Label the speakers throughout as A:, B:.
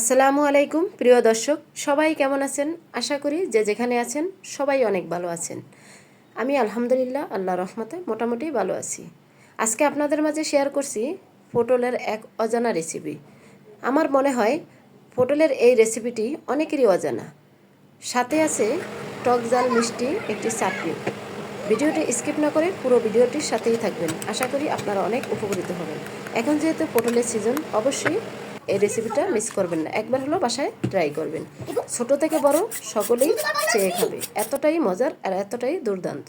A: আসসালামু আলাইকুম, প্রিয় দর্শক, সবাই কেমন আছেন? আশা করি যে যেখানে আছেন, সবাই অনেক ভালো আছেন। আমি আলহামদুলিল্লাহ আল্লাহ রহমতে মোটামুটি ভালো আছি। আজকে আপনাদের মাঝে শেয়ার করছি পটলের এক অজানা রেসিপি আমার মনে হয় পটলের এই রেসিপিটি অনেকেরই অজানা। সাথে আছে টক জাল মিষ্টি একটি চাটনি। ভিডিওটি স্কিপ না করে পুরো ভিডিওটির সাথেই থাকবেন। আশা করি আপনারা অনেক উপকৃত হবেন। এখন যেহেতু পটলের সিজন অবশ্যই এই রেসিপিটা মিস করবেন না। একবার হলো বাসায় ট্রাই করবেন। ছোট থেকে বড় সকলেই চেয়ে খাবে। এতটাই মজার আর এতটাই দুর্দান্ত।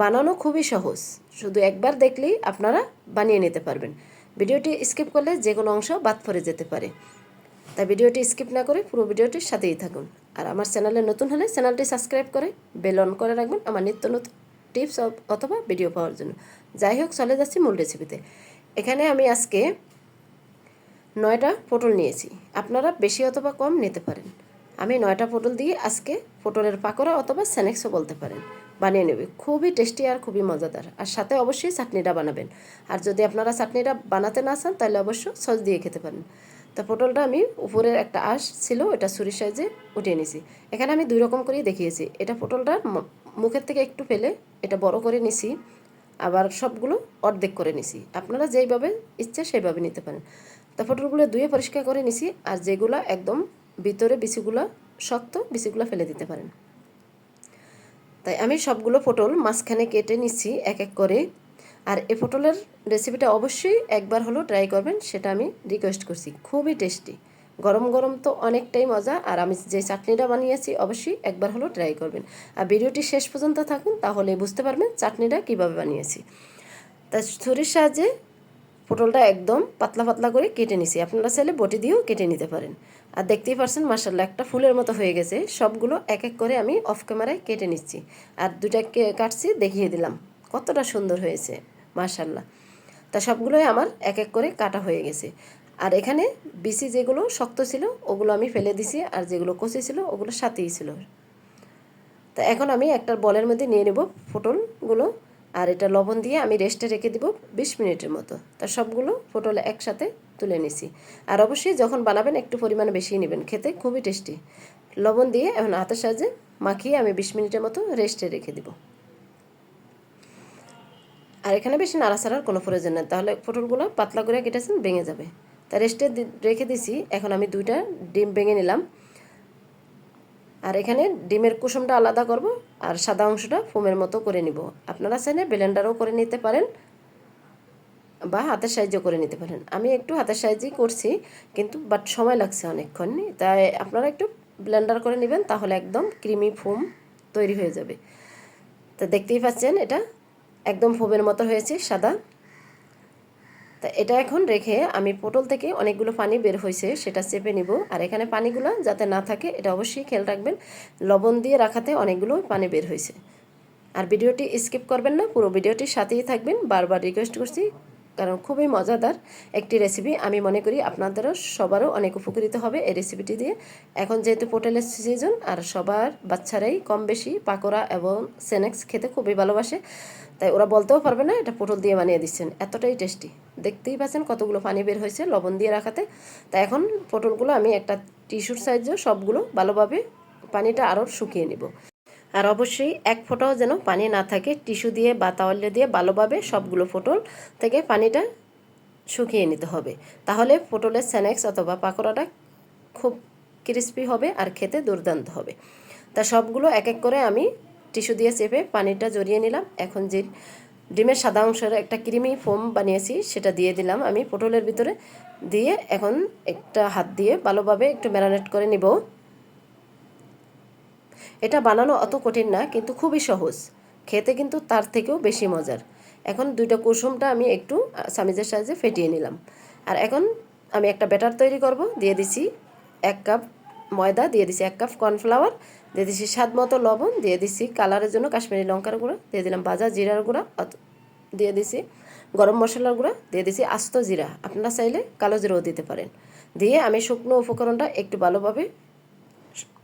A: বানানো খুবই সহজ। শুধু একবার দেখলেই আপনারা বানিয়ে নিতে পারবেন। ভিডিওটি স্কিপ করলে যে কোনো অংশ বাদ পড়ে যেতে পারে। তাই ভিডিওটি স্কিপ না করে পুরো ভিডিওটির সাথেই থাকুন। আর আমার চ্যানেলে নতুন হলে চ্যানেলটি সাবস্ক্রাইব করে বেল অন করে রাখবেন আমার নিত্য নতুন টিপস অথবা ভিডিও পাওয়ার জন্য। যাই হোক, চলে যাচ্ছি মূল রেসিপিতে এখানে আমি আজকে নয়টা পটল নিয়েছি। আপনারা বেশি অথবা কম নিতে পারেন। আমি নয়টা পটল দিয়ে আজকে পটলের পাকোড়া অথবা স্ন্যাক্সও বলতে পারেন। বানিয়ে নেবে। খুবই টেস্টি আর খুবই মজাদার। আর সাথে অবশ্যই চাটনিটা বানাবেন। আর যদি আপনারা চাটনিটা বানাতে না চান, তাহলে অবশ্য সস দিয়ে খেতে পারেন। তো পটলটা আমি উপরের একটা আঁশ ছিল এটা ছুরির সাইজে উঠিয়ে নিছি এখানে আমি দুই রকম করেই দেখিয়েছি। এটা পটলটা মুখের থেকে একটু ফেলে এটা বড় করে নিছি। আবার সবগুলো অর্ধেক করে নিছি। আপনারা যেইভাবে ইচ্ছে সেইভাবে নিতে পারেন। তা পটলগুলো ধুয়ে পরিষ্কার করে নিছি আর যেগুলো একদম ভিতরে বিচিগুলো শক্ত বিচিগুলো ফেলে দিতে পারেন। তাই আমি সবগুলো পটল মাঝখানে কেটে নিচ্ছি এক এক করে। আর এ পটলের রেসিপিটা অবশ্যই একবার হলো ট্রাই করবেন, সেটা আমি রিকোয়েস্ট করছি। খুবই টেস্টি গরম গরম তো অনেকটাই মজা, আর আমি যে চাটনিটা বানিয়েছি অবশ্যই একবার হলো ট্রাই করবেন। আর ভিডিওটি শেষ পর্যন্ত থাকুন, তাহলে বুঝতে পারবেন চাটনিটা কীভাবে বানিয়েছি। তা ছুরির সাহায্যে পটলটা একদম পাতলা পাতলা করে কেটে নিছি। আপনারা চাইলে বটি দিয়েও কেটে নিতে পারেন। আর দেখতেই পারছেন মার্শাল্লাহ একটা ফুলের মতো হয়ে গেছে। সবগুলো এক এক করে আমি অফ ক্যামেরায় কেটে নিচ্ছি। আর দুটা কাটছি, দেখিয়ে দিলাম। কতটা সুন্দর হয়েছে মার্শাল্লাহ তা সবগুলোই আমার এক এক করে কাটা হয়ে গেছে। আর এখানে বিসি যেগুলো শক্ত ছিল, ওগুলো আমি ফেলে দিছি। আর যেগুলো কচি ছিল, ওগুলো সাথেই ছিল। তা এখন আমি একটা বলের মধ্যে নিয়ে নেব পটলগুলো। আর এটা লবণ দিয়ে আমি রেস্টে রেখে দিব বিশ মিনিটের মতো। তা সবগুলো পটল একসাথে তুলে নিছি। আর অবশ্যই যখন বানাবেন একটু পরিমাণে বেশি নেবেন, খেতে খুবই টেস্টি। লবণ দিয়ে এখন হাতের সাহায্যে মাখিয়ে আমি বিশ মিনিটের মতো রেস্টে রেখে দিব। আর এখানে বেশি নাড়াচাড়ার কোনো প্রয়োজন নেই। তাহলে পটলগুলো পাতলা করে কেটেছেন, ভেঙে যাবে। তা রেস্টে রেখে দিছি। এখন আমি দুইটা ডিম ভেঙে নিলাম। আর এখানে ডিমের কুসুমটা আলাদা করব আর সাদা অংশটা ফোমের মতো করে নিব। আপনারা চাইলে ব্লেন্ডারও করে নিতে পারেন বা হাতের সাহায্য করে নিতে পারেন। আমি একটু হাতের সাহায্যেই করছি, কিন্তু বাট সময় লাগছে অনেকক্ষণ। তাই আপনারা একটু ব্লেন্ডার করে নেবেন, তাহলে একদম ক্রিমি ফোম তৈরি হয়ে যাবে। তো দেখতেই পাচ্ছেন, এটা একদম ফোমের মতো হয়েছে, সাদা। তা এটা এখন রেখে আমি পটল থেকে অনেকগুলো পানি বের হয়েছে, সেটা চেপে নিব। আর এখানে পানিগুলো যাতে না থাকে, এটা অবশ্যই খেয়াল রাখবেন, লবণ দিয়ে রাখাতে অনেকগুলো পানি বের হয়েছে। আর ভিডিওটি স্কিপ করবেন না, পুরো ভিডিওটির সাথেই থাকবেন। বারবার রিকোয়েস্ট করছি, কারণ খুবই মজাদার একটি রেসিপি। আমি মনে করি আপনাদেরও, সবারও অনেক উপকৃত হবে এই রেসিপিটি দিয়ে। এখন যেহেতু পটলের সিজন আর সবার বাচ্চারাই কম বেশি পাকোড়া এবং স্ন্যাক্স খেতে খুবই ভালোবাসে তাই ওরা বলতেও পারবে না, এটা পটল দিয়ে বানিয়ে দিচ্ছেন। এতটাই টেস্টি দেখতেই পাচ্ছেন কতগুলো পানি বের হয়েছে লবণ দিয়ে রাখাতে। তাই এখন পটলগুলো আমি একটা টিস্যুর সাহায্যে সবগুলো ভালোভাবে পানিটা আরও শুকিয়ে নিব। আর অবশ্যই এক ফোঁটাও যেন পানি না থাকে টিস্যু দিয়ে বা তাওয়ালে দিয়ে ভালোভাবে সবগুলো পটল থেকে পানিটা শুকিয়ে নিতে হবে। তাহলে পটলের স্ন্যাক্স অথবা পাকোড়াটা খুব ক্রিস্পি হবে আর খেতে দুর্দান্ত হবে। তা সবগুলো এক এক করে আমি টিস্যু দিয়ে চেপে পানিটা জড়িয়ে নিলাম। এখন যে ডিমের সাদা অংশের একটা ক্রিমি ফোম বানিয়েছি, সেটা দিয়ে দিলাম আমি পটলের ভিতরে। দিয়ে এখন একটা হাত দিয়ে ভালোভাবে একটু ম্যারিনেট করে নিব। এটা বানানো অত কঠিন না, কিন্তু খুবই সহজ। খেতে কিন্তু তার থেকেও বেশি মজার। এখন দুইটা কুসুমটা আমি একটু সামিজের সাহায্যে ফেটিয়ে নিলাম। আর এখন আমি একটা ব্যাটার তৈরি করব। দিয়ে দিছি এক কাপ ময়দা, দিয়ে দিছি এক কাপ কর্নফ্লাওয়ার। দিয়ে দিছি স্বাদ মতো লবণ, দিয়ে দিছি কালারের জন্য কাশ্মীরি লঙ্কার গুঁড়ো, দিয়ে দিলাম ভাজা জিরার গুঁড়া দিয়ে দিছি গরম মশলার গুঁড়া, দিয়ে দিছি আস্ত জিরা। আপনারা চাইলে কালো জিরাও দিতে পারেন। দিয়ে আমি শুকনো উপকরণটা একটু ভালোভাবে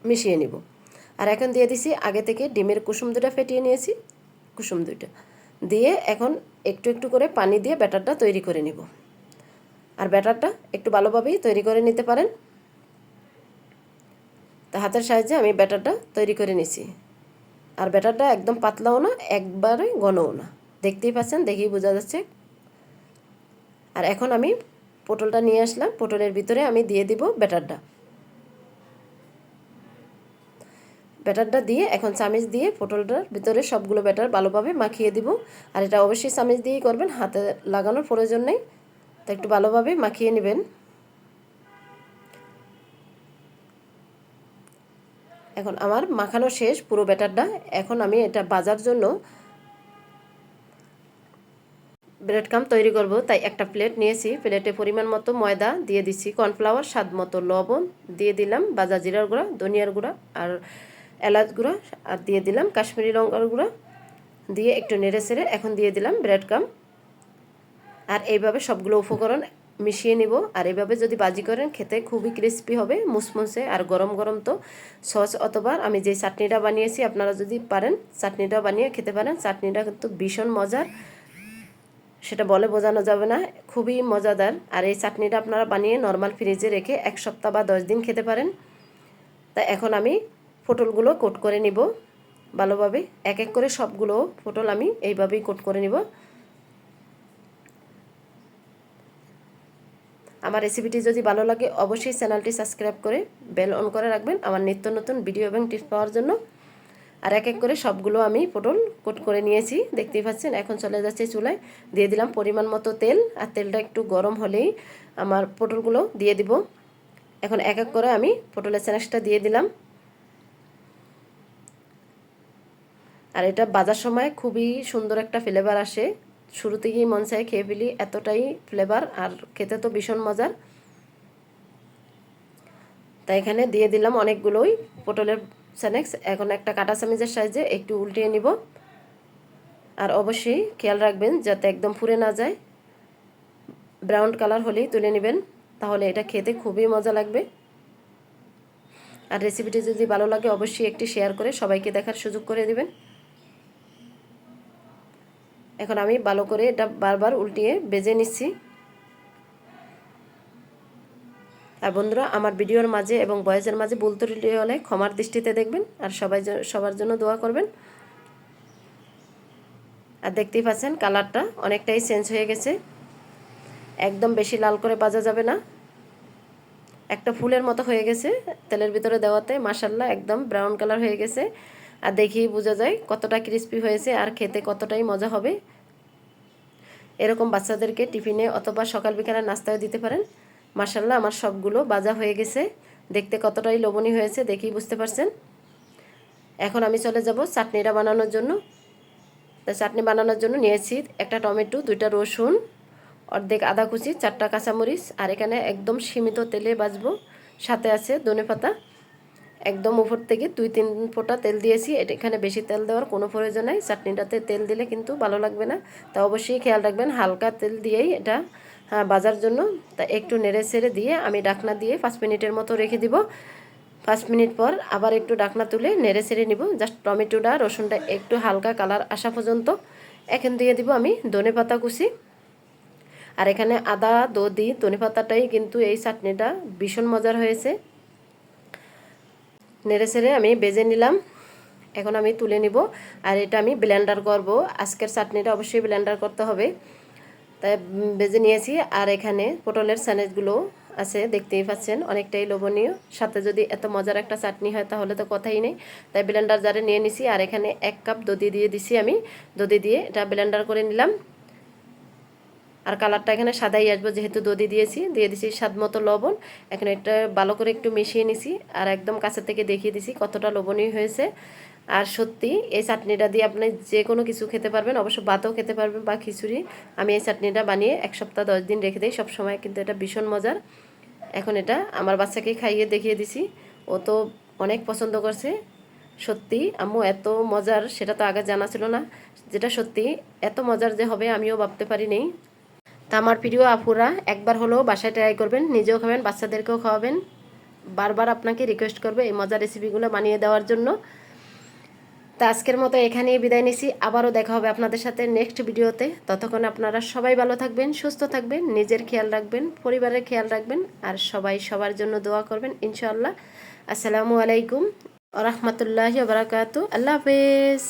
A: মিশিয়ে নিব। আর এখন দিয়ে দিছি আগে থেকে ডিমের কুসুম দুটা ফেটিয়ে নিয়েছি, কুসুম দুইটা। দিয়ে এখন একটু একটু করে পানি দিয়ে ব্যাটারটা তৈরি করে নিব। আর ব্যাটারটা একটু ভালোভাবেই তৈরি করে নিতে পারেন। তা হাতের সাহায্যে আমি ব্যাটারটা তৈরি করে নিছি। আর ব্যাটারটা একদম পাতলাও না, একবারে ঘনও না। দেখতেই পাচ্ছেন, দেখেই বোঝা যাচ্ছে। আর এখন আমি পটলটা নিয়ে আসলাম, পটলের ভিতরে আমি দিয়ে দিব ব্যাটারটা। ব্যাটারটা দিয়ে এখন চামিচ দিয়ে পটলটার ভিতরে সবগুলো ব্যাটার ভালোভাবে মাখিয়ে দিব। আর এটা অবশ্যই চামিচ দিয়েই করবেন, হাতে লাগানোর প্রয়োজন নেই। তো একটু ভালোভাবে মাখিয়ে নেবেন। এখন আমার মাখানো শেষ, পুরো ব্যাটারটা। এখন আমি এটা বাজার জন্য ব্রেড কাম তৈরি করব। তাই একটা প্লেট নিয়েছি। প্লেটে পরিমাণ মতো ময়দা দিয়ে দিচ্ছি। কর্নফ্লাওয়ার, স্বাদ মতো লবণ দিয়ে দিলাম, বাজা জিরার গুঁড়া, ধনিয়ার গুঁড়া আর এলাচ গুঁড়া আর দিয়ে দিলাম, কাশ্মীরি লঙ্কার গুঁড়া দিয়ে একটু নেড়ে সেড়ে এখন দিয়ে দিলাম ব্রেড কাম আর এইভাবে সবগুলো উপকরণ মিশিয়ে নিব। আর এভাবে যদি বাজি করেন, খেতে খুবই ক্রিস্পি হবে, মুসমুসে আর গরম গরম তো সস অথবা আমি যে চাটনিটা বানিয়েছি, আপনারা যদি পারেন চাটনিটা বানিয়ে খেতে পারেন। চাটনিটা কিন্তু ভীষণ মজার। সেটা বলে বোঝানো যাবে না, খুবই মজাদার। আর এই চাটনিটা আপনারা বানিয়ে নর্মাল ফ্রিজে রেখে এক সপ্তাহ বা দশ দিন খেতে পারেন। তা এখন আমি পটলগুলো কোট করে নিব। ভালোভাবে এক এক করে সবগুলো পটল আমি এইভাবেই কোট করে নিব। আমার রেসিপিটি যদি ভালো লাগে, অবশ্যই চ্যানেলটি সাবস্ক্রাইব করে বেল অন করে রাখবেন। আমার নিত্য নতুন ভিডিও এবং টিপস পাওয়ার জন্য। আর এক এক করে সবগুলো আমি পটল কোট করে নিয়েছি, দেখতেই পাচ্ছেন? এখন চলে যাচ্ছে চুলায়। দিয়ে দিলাম পরিমাণ মতো তেল, আর তেলটা একটু গরম হলেই আমার পটলগুলো দিয়ে দিব। এখন এক এক করে আমি পটলের স্ন্যাক্সটা দিয়ে দিলাম। আর এটা বাজার সময় খুবই সুন্দর একটা ফ্লেভার আসে। শুরু থেকেই মন চাই খেয়ে ফেলি, এতটাই ফ্লেভার আর খেতে তো ভীষণ মজার। তাই এখানে দিয়ে দিলাম অনেকগুলোই পটলের স্যানেক্স এখন একটা কাটা চামিচের সাইজে একটু উল্টিয়ে নিব। আর অবশ্যই খেয়াল রাখবেন যাতে একদম ফুরে না যায়। ব্রাউন কালার হলেই তুলে নেবেন, তাহলে এটা খেতে খুবই মজা লাগবে। আর রেসিপিটি যদি ভালো লাগে, অবশ্যই একটি শেয়ার করে সবাইকে দেখার সুযোগ করে দেবেন। এখন আমি ভালো করে এটা বারবার উল্টিয়ে বেজে নিচ্ছি। আর বন্ধুরা, আমার ভিডিওর মাঝে এবং বয়সের মাঝে ত্রুটি হলে ক্ষমার দৃষ্টিতে দেখবেন আর সবাই সবার জন্য দোয়া করবেন। আর দেখতেই পাচ্ছেন, কালারটা অনেকটাই চেঞ্জ হয়ে গেছে। একদম বেশি লাল করে বাজা যাবে না। একটা ফুলের মতো হয়ে গেছে তেলের ভিতরে দেওয়াতে মাসাল্লাহ একদম ব্রাউন কালার হয়ে গেছে। আর দেখেই বোঝা যায় কতটা ক্রিস্পি হয়েছে আর খেতে কতটাই মজা হবে। এরকম বাচ্চাদেরকে টিফিনে অথবা সকাল বিকালে নাস্তায় দিতে পারেন। মাসাল্লাহ আমার সবগুলো বাজা হয়ে গেছে। দেখতে কতটাই লবণী হয়েছে দেখেই বুঝতে পারছেন। এখন আমি চলে যাব চাটনিটা বানানোর জন্য। চাটনি বানানোর জন্য নিয়েছি একটা টমেটো, দুইটা রসুন, অর্ধেক আদা কুচি, চারটা কাঁচামরিচ, আর এখানে একদম সীমিত তেলে বাজবো। সাথে আছে ধনে পাতা একদম উপর থেকে দুই, তিন ফোঁটা তেল দিয়েছি। এখানে বেশি তেল দেওয়ার কোনো প্রয়োজন নাই। চাটনিটাতে তেল দিলে কিন্তু ভালো লাগবে না। তা অবশ্যই খেয়াল রাখবেন, হালকা তেল দিয়েই এটা হ্যাঁ বাজার জন্য। তা একটু নেড়ে ছেড়ে দিয়ে আমি ডাকনা দিয়ে পাঁচ মিনিটের মতো রেখে দিব। পাঁচ মিনিট পর আবার একটু ডাকনা তুলে নেড়ে ছেড়ে নিব। জাস্ট টমেটোটা, রসুনটা একটু হালকা কালার আসা পর্যন্ত। এখন দিয়ে দিব আমি ধনে পাতা কুচি। আর এখানে আদা দধি ধনে পাতাটাই কিন্তু এই চাটনিটা ভীষণ মজার হয়েছে। নেড়ে ছেড়ে আমি বেজে নিলাম। এখন আমি তুলে নিব। আর এটা আমি ব্লেন্ডার করব। আজকের চাটনিটা অবশ্যই ব্লেন্ডার করতে হবে। তাই বেজে নিয়েছি। আর এখানে পটলের স্যানেজগুলো আছে, দেখতেই পাচ্ছেন। অনেকটাই লোভনীয়। সাথে যদি এত মজার একটা চাটনি হয়, তাহলে তো কথাই নেই। তাই ব্লেন্ডার জারে নিয়ে নিছি। আর এখানে এক কাপ দধি দিয়ে দিছি আমি। দধি দিয়ে এটা ব্লেন্ডার করে নিলাম। আর কালারটা এখানে সাদাই আসব যেহেতু দধি দিয়েছি, দিয়ে দিছি স্বাদ মতো লবণ। এখানে এটা ভালো করে একটু মিশিয়ে নিছি আর একদম কাছে থেকে দেখিয়ে দিছি কতটা লবণীয় হয়েছে। আর সত্যি, এই চাটনিটা দিয়ে আপনি যে কোনো কিছু খেতে পারবেন, অবশ্য ভাতও খেতে পারবেন বা খিচুড়ি। আমি এই চাটনিটা বানিয়ে এক সপ্তাহ, দশ দিন রেখে দিই, সবসময় কিন্তু এটা ভীষণ মজার। এখন এটা আমার বাচ্চাকে খাইয়ে দেখিয়ে দিছি। ও তো অনেক পছন্দ করছে। সত্যি, আম্মু এত মজার, সেটা তো আগে জানা ছিল না। যেটা সত্যি এত মজার যে হবে আমিও ভাবতে পারি নেই। তা আমার প্রিয় আপুরা, একবার হলেও বাসায় ট্রাই করবেন, নিজেও খাবেন, বাচ্চাদেরকেও খাওয়াবেন। বারবার আপনাকে রিকোয়েস্ট করবে এই মজার রেসিপিগুলো বানিয়ে দেওয়ার জন্য। তা আজকের মতো এখানেই বিদায় নিছি, আবারও দেখা হবে আপনাদের সাথে নেক্সট ভিডিওতে ততক্ষণ আপনারা সবাই ভালো থাকবেন, সুস্থ থাকবেন, নিজের খেয়াল রাখবেন, পরিবারের খেয়াল রাখবেন, আর সবাই সবার জন্য দোয়া করবেন, ইনশাআল্লাহ। আসসালামু আলাইকুম রহমতুল্লাহ বারাকাতু আল্লাহ হাফেজ।